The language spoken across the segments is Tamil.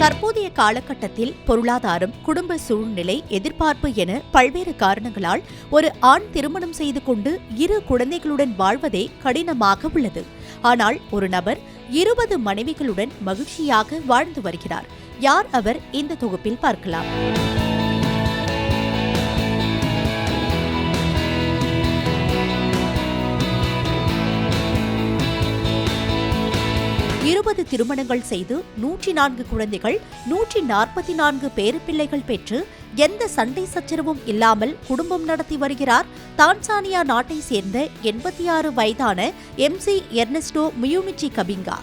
தற்போதைய காலகட்டத்தில் பொருளாதாரம் குடும்ப சூழ்நிலை எதிர்பார்ப்பு என பல்வேறு காரணங்களால் ஒரு ஆண் திருமணம் செய்து கொண்டு இரு குழந்தைகளுடன் வாழ்வதே கடினமாக உள்ளது. ஆனால் ஒரு நபர் இருபது மனைவிகளுடன் மகிழ்ச்சியாக வாழ்ந்து வருகிறார். யார் அவர்? இந்த தொகுப்பில் பார்க்கலாம். இருபது திருமணங்கள் செய்து நூற்றி நான்கு குழந்தைகள் நூற்றி நாற்பத்தி நான்கு பேரப்பிள்ளைகள் பெற்று எந்த சண்டை சச்சரவும் இல்லாமல் குடும்பம் நடத்தி வருகிறார். தான்சானியா நாட்டை சேர்ந்த எண்பத்தி ஆறு வயதான M C Ernesto Mumichi Kabinga.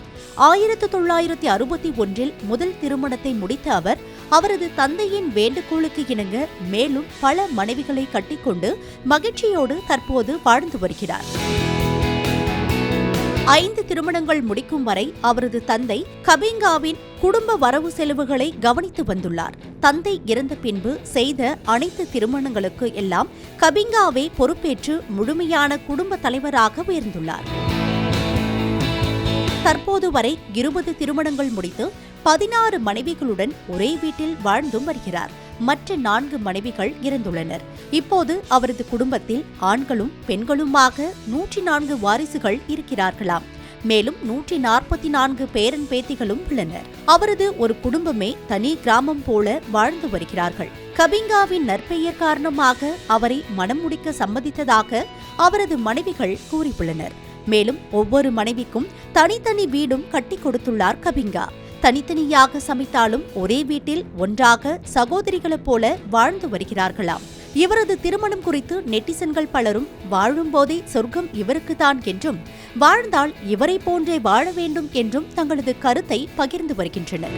ஆயிரத்து தொள்ளாயிரத்தி அறுபத்தி ஒன்றில் முதல் திருமணத்தை முடித்த அவர் அவரது தந்தையின் வேண்டுகோளுக்கு இணங்க மேலும் பல மனைவிகளை கட்டிக்கொண்டு மகிழ்ச்சியோடு தற்போது வாழ்ந்து வருகிறார். ஐந்து திருமணங்கள் முடிக்கும் வரை அவரது தந்தை கபிங்காவின் குடும்ப வரவு செலவுகளை கவனித்து வந்துள்ளார். தந்தை இறந்த பின்பு செய்த அனைத்து திருமணங்களுக்கு எல்லாம் கபிங்காவே பொறுப்பேற்று முழுமையான குடும்ப தலைவராக உயர்ந்துள்ளார். தற்போது வரை இருபது திருமணங்கள் முடித்து பதினாறு மனைவிகளுடன் ஒரே வீட்டில் வாழ்ந்தும் வருகிறார். மற்ற நான்கு மனைவிகள் இறந்துள்ளனர் இப்போது அவரது குடும்பத்தில் ஆண்களும் பெண்களுமாக நூற்றி நான்கு வாரிசுகள் இருக்கிறார்களாம். மேலும் நூற்றி நாற்பத்தி நான்கு பேரன் பேத்திகளும் உள்ளனர். அவரது ஒரு குடும்பமே தனி கிராமம் போல வாழ்ந்து வருகிறார்கள். கபிங்காவின் நற்பெயர் காரணமாக அவரை மனம் முடிக்க சம்மதித்ததாக அவரது மனைவிகள் கூறியுள்ளனர். மேலும் ஒவ்வொரு மனைவிக்கும் தனித்தனி வீடும் கட்டி கொடுத்துள்ளார் கபிங்கா. தனித்தனியாக சமைத்தாலும் ஒரே வீட்டில் ஒன்றாக சகோதரிகளைப் போல வாழ்ந்து வருகிறார்களாம். இவரது திருமணம் குறித்து நெட்டிசன்கள் பலரும் வாழும்போதே சொர்க்கம் இவருக்குதான் என்றும் வாழ்ந்தால் இவரை போன்றே வாழ வேண்டும் என்றும் தங்களது கருத்தை பகிர்ந்து வருகின்றனர்.